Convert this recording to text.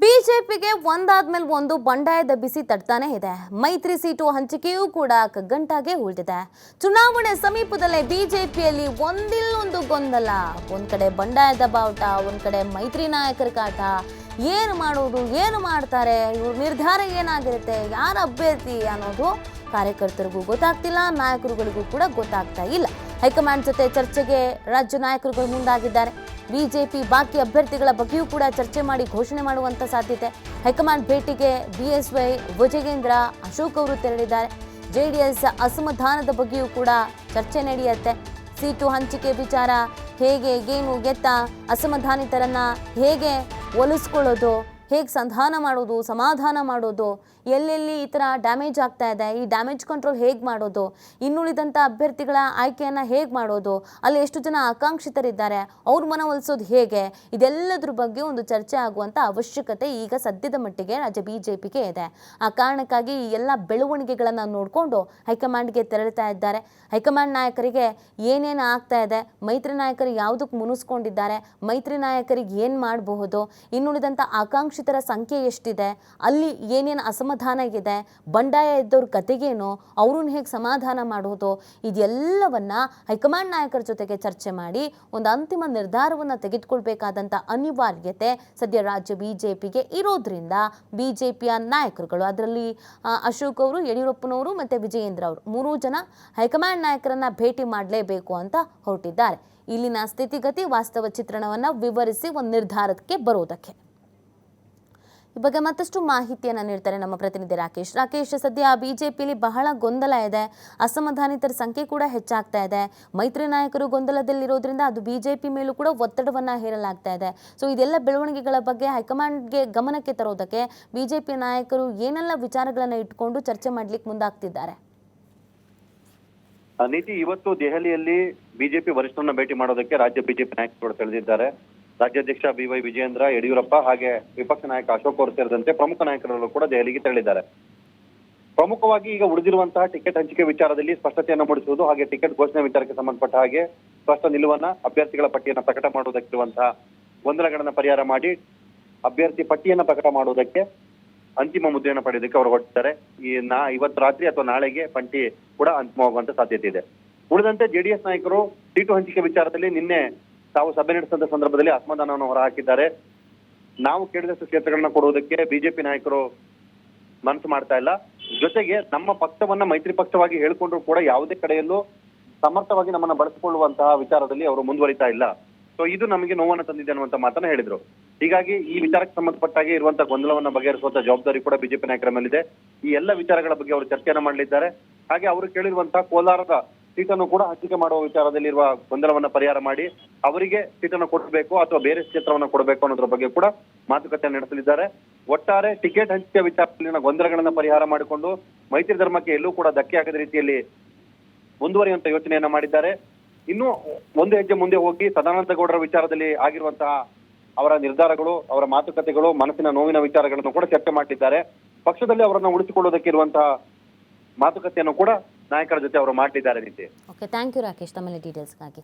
ಬಿಜೆಪಿಗೆ ಒಂದಾದ್ಮೇಲೆ ಒಂದು ಬಂಡಾಯದ ಬಿಸಿ ತಡ್ತಾನೆ ಇದೆ. ಮೈತ್ರಿ ಸೀಟು ಹಂಚಿಕೆಯೂ ಕೂಡ ಕಗ್ಗಂಟಾಗೆ ಉಳಿದಿದೆ. ಚುನಾವಣೆ ಸಮೀಪದಲ್ಲೇ ಬಿಜೆಪಿಯಲ್ಲಿ ಒಂದಿಲ್ಲೊಂದು ಗೊಂದಲ. ಒಂದ್ ಕಡೆ ಬಂಡಾಯದ ಬಾವುಟ, ಒಂದ್ ಕಡೆ ಮೈತ್ರಿ ನಾಯಕರ ಕಾಟ. ಏನು ಮಾಡೋದು ಏನು ಮಾಡ್ತಾರೆ, ಇವ್ರ ನಿರ್ಧಾರ ಏನಾಗಿರುತ್ತೆ, ಯಾರ ಅಭ್ಯರ್ಥಿ ಅನ್ನೋದು ಕಾರ್ಯಕರ್ತರಿಗೂ ಗೊತ್ತಾಗ್ತಿಲ್ಲ, ನಾಯಕರುಗಳಿಗೂ ಕೂಡ ಗೊತ್ತಾಗ್ತಾ ಇಲ್ಲ. ಹೈಕಮಾಂಡ್ ಜೊತೆ ಚರ್ಚೆಗೆ ರಾಜ್ಯ ನಾಯಕರುಗಳು ಮುಂದಾಗಿದ್ದಾರೆ. ಬಿಜೆಪಿ ಬಾಕಿ ಅಭ್ಯರ್ಥಿಗಳ ಬಗ್ಗೆಯೂ ಕೂಡ ಚರ್ಚೆ ಮಾಡಿ ಘೋಷಣೆ ಮಾಡುವಂತ ಸಾಧ್ಯತೆ. ಹೈಕಮಾಂಡ್ ಭೇಟಿಗೆ ಬಿಎಸ್ವೈ ಭುಜಗೇಂದ್ರ ಅಶೋಕ್ ಅವರು ತೆರಳಿದ್ದಾರೆ. ಜೆಡಿಎಸ್ ಅಸಮಾಧಾನದ ಬಗ್ಗೆಯೂ ಕೂಡ ಚರ್ಚೆ ನಡೆಯುತ್ತೆ. ಸೀಟು ಹಂಚಿಕೆ ವಿಚಾರ ಹೇಗೆ, ಏನು ಗೆತ್ತ ಅಸಮಾಧಾನಿತರನ್ನ ಹೇಗೆ ಒಲಿಸ್ಕೊಳ್ಳೋದು, ಹೇಗೆ ಸಂಧಾನ ಮಾಡೋದು, ಸಮಾಧಾನ ಮಾಡೋದು ಎಲ್ಲೆಲ್ಲಿ ಈ ಥರ ಡ್ಯಾಮೇಜ್ ಆಗ್ತಾ ಇದೆ, ಈ ಡ್ಯಾಮೇಜ್ ಕಂಟ್ರೋಲ್ ಹೇಗೆ ಮಾಡೋದು ಇನ್ನುಳಿದಂಥ ಅಭ್ಯರ್ಥಿಗಳ ಆಯ್ಕೆಯನ್ನು ಹೇಗೆ ಮಾಡೋದು, ಅಲ್ಲಿ ಎಷ್ಟು ಜನ ಆಕಾಂಕ್ಷಿತರಿದ್ದಾರೆ, ಅವ್ರ ಮನವೊಲಿಸೋದು ಹೇಗೆ, ಇದೆಲ್ಲದ್ರ ಬಗ್ಗೆ ಒಂದು ಚರ್ಚೆ ಆಗುವಂಥ ಅವಶ್ಯಕತೆ ಈಗ ಸದ್ಯದ ಮಟ್ಟಿಗೆ ರಾಜ್ಯ ಬಿ ಜೆ ಪಿಗೆ ಇದೆ. ಆ ಕಾರಣಕ್ಕಾಗಿ ಈ ಎಲ್ಲ ಬೆಳವಣಿಗೆಗಳನ್ನು ನೋಡಿಕೊಂಡು ಹೈಕಮಾಂಡ್ಗೆ ತೆರಳುತ್ತಾ ಇದ್ದಾರೆ. ಹೈಕಮಾಂಡ್ ನಾಯಕರಿಗೆ ಏನೇನು ಆಗ್ತಾ ಇದೆ, ಮೈತ್ರಿ ನಾಯಕರು ಯಾವುದಕ್ಕೆ ಮುನಿಸ್ಕೊಂಡಿದ್ದಾರೆ, ಮೈತ್ರಿ ನಾಯಕರಿಗೆ ಏನು ಮಾಡಬಹುದು ಇನ್ನುಳಿದಂಥ ಆಕಾಂಕ್ಷಿತರ ಸಂಖ್ಯೆ ಎಷ್ಟಿದೆ, ಅಲ್ಲಿ ಏನೇನು ಅಸಮಾಧಾನ ಇದೆ, ಬಂಡಾಯ ಇದ್ದವ್ರ ಕತೆಗೇನು, ಅವ್ರನ್ನ ಹೇಗೆ ಸಮಾಧಾನ ಮಾಡೋದು, ಇದೆಲ್ಲವನ್ನು ಹೈಕಮಾಂಡ್ ನಾಯಕರ ಜೊತೆಗೆ ಚರ್ಚೆ ಮಾಡಿ ಒಂದು ಅಂತಿಮ ನಿರ್ಧಾರವನ್ನು ತೆಗೆದುಕೊಳ್ಬೇಕಾದಂಥ ಅನಿವಾರ್ಯತೆ ಸದ್ಯ ರಾಜ್ಯ ಬಿ ಜೆ ಪಿಗೆ ಇರೋದ್ರಿಂದ ಬಿ ಜೆ ಪಿಯ ನಾಯಕರುಗಳು. ಅದರಲ್ಲಿ ಅಶೋಕ್ ಅವರು, ಯಡಿಯೂರಪ್ಪನವರು ಮತ್ತು ವಿಜಯೇಂದ್ರ ಅವರು ಮೂರೂ ಜನ ಹೈಕಮಾಂಡ್ ನಾಯಕರನ್ನು ಭೇಟಿ ಮಾಡಲೇಬೇಕು ಅಂತ ಹೊರಟಿದ್ದಾರೆ. ಇಲ್ಲಿನ ಸ್ಥಿತಿಗತಿ ವಾಸ್ತವ ಚಿತ್ರಣವನ್ನು ವಿವರಿಸಿ ಒಂದು ನಿರ್ಧಾರಕ್ಕೆ ಬರೋದಕ್ಕೆ. ಈ ಬಗ್ಗೆ ಮತ್ತಷ್ಟು ಮಾಹಿತಿಯನ್ನು ನೀಡ್ತಾರೆ ನಮ್ಮ ಪ್ರತಿನಿಧಿ ರಾಕೇಶ್. ರಾಕೇಶ್, ಸದ್ಯ ಬಿಜೆಪಿಯಲ್ಲಿ ಬಹಳ ಗೊಂದಲ ಇದೆ. ಅಸಮಾಧಾನಿತರ ಸಂಖ್ಯೆ ಕೂಡ ಹೆಚ್ಚಾಗ್ತಾ ಇದೆ. ಮೈತ್ರಿ ನಾಯಕರು ಗೊಂದಲದಲ್ಲಿರೋದ್ರಿಂದ ಅದು ಬಿಜೆಪಿ ಮೇಲೂ ಕೂಡ ಒತ್ತಡವನ್ನ ಹೇರಲಾಗ್ತಾ ಇದೆ. ಸೊ ಇದೆಲ್ಲ ಬೆಳವಣಿಗೆಗಳ ಬಗ್ಗೆ ಹೈಕಮಾಂಡ್ಗೆ ಗಮನಕ್ಕೆ ತರೋದಕ್ಕೆ ಬಿಜೆಪಿ ನಾಯಕರು ಏನೆಲ್ಲ ವಿಚಾರಗಳನ್ನ ಇಟ್ಕೊಂಡು ಚರ್ಚೆ ಮಾಡ್ಲಿಕ್ಕೆ ಮುಂದಾಗ್ತಿದ್ದಾರೆ? ನೀತಿ ಇವತ್ತು ದೆಹಲಿಯಲ್ಲಿ ಬಿಜೆಪಿ ವರಿಷ್ಠರನ್ನ ಭೇಟಿ ಮಾಡೋದಕ್ಕೆ ರಾಜ್ಯ ಬಿಜೆಪಿ ನಾಯಕರು ತಿಳಿದಿದ್ದಾರೆ. ರಾಜ್ಯಾಧ್ಯಕ್ಷ ಬಿ ವೈ ವಿಜಯೇಂದ್ರ, ಯಡಿಯೂರಪ್ಪ ಹಾಗೆ ವಿಪಕ್ಷ ನಾಯಕ ಅಶೋಕ್ ಅವರು ಸೇರಿದಂತೆ ಪ್ರಮುಖ ನಾಯಕರು ಕೂಡ ದೆಹಲಿಗೆ ತೆರಳಿದ್ದಾರೆ. ಪ್ರಮುಖವಾಗಿ ಈಗ ಉಳಿದಿರುವಂತಹ ಟಿಕೆಟ್ ಹಂಚಿಕೆ ವಿಚಾರದಲ್ಲಿ ಸ್ಪಷ್ಟತೆಯನ್ನು ಮೂಡಿಸುವುದು ಹಾಗೆ ಟಿಕೆಟ್ ಘೋಷಣೆ ವಿಚಾರಕ್ಕೆ ಸಂಬಂಧಪಟ್ಟ ಹಾಗೆ ಸ್ಪಷ್ಟ ನಿಲುವನ್ನ ಅಭ್ಯರ್ಥಿಗಳ ಪಟ್ಟಿಯನ್ನು ಪ್ರಕಟ ಮಾಡುವುದಕ್ಕಿರುವಂತಹ ಗೊಂದಲಗಳನ್ನು ಪರಿಹಾರ ಮಾಡಿ ಅಭ್ಯರ್ಥಿ ಪಟ್ಟಿಯನ್ನು ಪ್ರಕಟ ಮಾಡುವುದಕ್ಕೆ ಅಂತಿಮ ಮುದ್ರೆಯನ್ನು ಪಡೆಯೋದಕ್ಕೆ ಅವರು ಹೊರಟಿದ್ದಾರೆ. ಈ ನಾ, ಇವತ್ತು ರಾತ್ರಿ ಅಥವಾ ನಾಳೆಗೆ ಪಂಟಿ ಕೂಡ ಅಂತಿಮವಾಗುವಂತ ಸಾಧ್ಯತೆ ಇದೆ. ಉಳಿದಂತೆ ಜೆಡಿಎಸ್ ನಾಯಕರು ಸೀಟು ಹಂಚಿಕೆ ವಿಚಾರದಲ್ಲಿ ನಿನ್ನೆ ತಾವು ಸಭೆ ನಡೆಸಿದ ಸಂದರ್ಭದಲ್ಲಿ ಅಸಮಾಧಾನವನ್ನು ಹೊರಹಾಕಿದ್ದಾರೆ. ನಾವು ಕೇಳಿದಷ್ಟು ಕ್ಷೇತ್ರಗಳನ್ನ ಕೊಡುವುದಕ್ಕೆ ಬಿಜೆಪಿ ನಾಯಕರು ಮನಸ್ಸು ಮಾಡ್ತಾ ಇಲ್ಲ. ಜೊತೆಗೆ ನಮ್ಮ ಪಕ್ಷವನ್ನ ಮೈತ್ರಿ ಪಕ್ಷವಾಗಿ ಹೇಳಿಕೊಂಡ್ರು ಕೂಡ ಯಾವುದೇ ಕಡೆಯಲ್ಲೂ ಸಮರ್ಥವಾಗಿ ನಮ್ಮನ್ನ ಬಳಸಿಕೊಳ್ಳುವಂತಹ ವಿಚಾರದಲ್ಲಿ ಅವರು ಮುಂದುವರಿತಾ ಇಲ್ಲ. ಸೊ ಇದು ನಮಗೆ ನೋವನ್ನ ತಂದಿದೆ ಅನ್ನುವಂತ ಮಾತನ್ನ ಹೇಳಿದ್ರು. ಹೀಗಾಗಿ ಈ ವಿಚಾರಕ್ಕೆ ಸಂಬಂಧಪಟ್ಟಾಗಿ ಇರುವಂತಹ ಗೊಂದಲವನ್ನ ಬಗೆಹರಿಸುವಂತ ಜವಾಬ್ದಾರಿ ಕೂಡ ಬಿಜೆಪಿ ನಾಯಕರ ಮೇಲಿದೆ. ಈ ಎಲ್ಲ ವಿಚಾರಗಳ ಬಗ್ಗೆ ಅವರು ಚರ್ಚೆಯನ್ನ ಮಾಡಲಿದ್ದಾರೆ. ಹಾಗೆ ಅವರು ಕೇಳಿರುವಂತಹ ಕೋಲಾರದ ಸೀಟನ್ನು ಕೂಡ ಹಂಚಿಕೆ ಮಾಡುವ ವಿಚಾರದಲ್ಲಿರುವ ಗೊಂದಲವನ್ನ ಪರಿಹಾರ ಮಾಡಿ ಅವರಿಗೆ ಸೀಟನ್ನು ಕೊಡಬೇಕು ಅಥವಾ ಬೇರೆ ಕ್ಷೇತ್ರವನ್ನು ಕೊಡಬೇಕು ಅನ್ನೋದ್ರ ಬಗ್ಗೆ ಕೂಡ ಮಾತುಕತೆ ನಡೆಸಲಿದ್ದಾರೆ. ಒಟ್ಟಾರೆ ಟಿಕೆಟ್ ಹಂಚಿಕೆ ವಿಚಾರದಲ್ಲಿನ ಗೊಂದಲಗಳನ್ನ ಪರಿಹಾರ ಮಾಡಿಕೊಂಡು ಮೈತ್ರಿ ಧರ್ಮಕ್ಕೆ ಎಲ್ಲೂ ಕೂಡ ಧಕ್ಕೆ ಆಗದ ರೀತಿಯಲ್ಲಿ ಮುಂದುವರಿಯುವಂತ ಯೋಚನೆಯನ್ನ ಮಾಡಿದ್ದಾರೆ. ಇನ್ನು ಒಂದು ಹೆಜ್ಜೆ ಮುಂದೆ ಹೋಗಿ ಸದಾನಂದ ಗೌಡರ ವಿಚಾರದಲ್ಲಿ ಆಗಿರುವಂತಹ ಅವರ ನಿರ್ಧಾರಗಳು, ಅವರ ಮಾತುಕತೆಗಳು, ಮನಸ್ಸಿನ ನೋವಿನ ವಿಚಾರಗಳನ್ನು ಕೂಡ ಚರ್ಚೆ ಮಾಡಿದ್ದಾರೆ ಪಕ್ಷದಲ್ಲಿ ಅವರನ್ನು ಉಳಿಸಿಕೊಳ್ಳುವುದಕ್ಕೆ ಇರುವಂತಹ ಮಾತುಕತೆಯನ್ನು ಕೂಡ ನಾಯಕರ ಜೊತೆ ಅವರು ಮಾಡಲಿದ್ದಾರೆ ರೀತಿ ಓಕೆ ಥ್ಯಾಂಕ್ ಯು ರಾಕೇಶ್ ತಮ್ಮ ಡೀಟೇಲ್ಸ್ಗಾಗಿ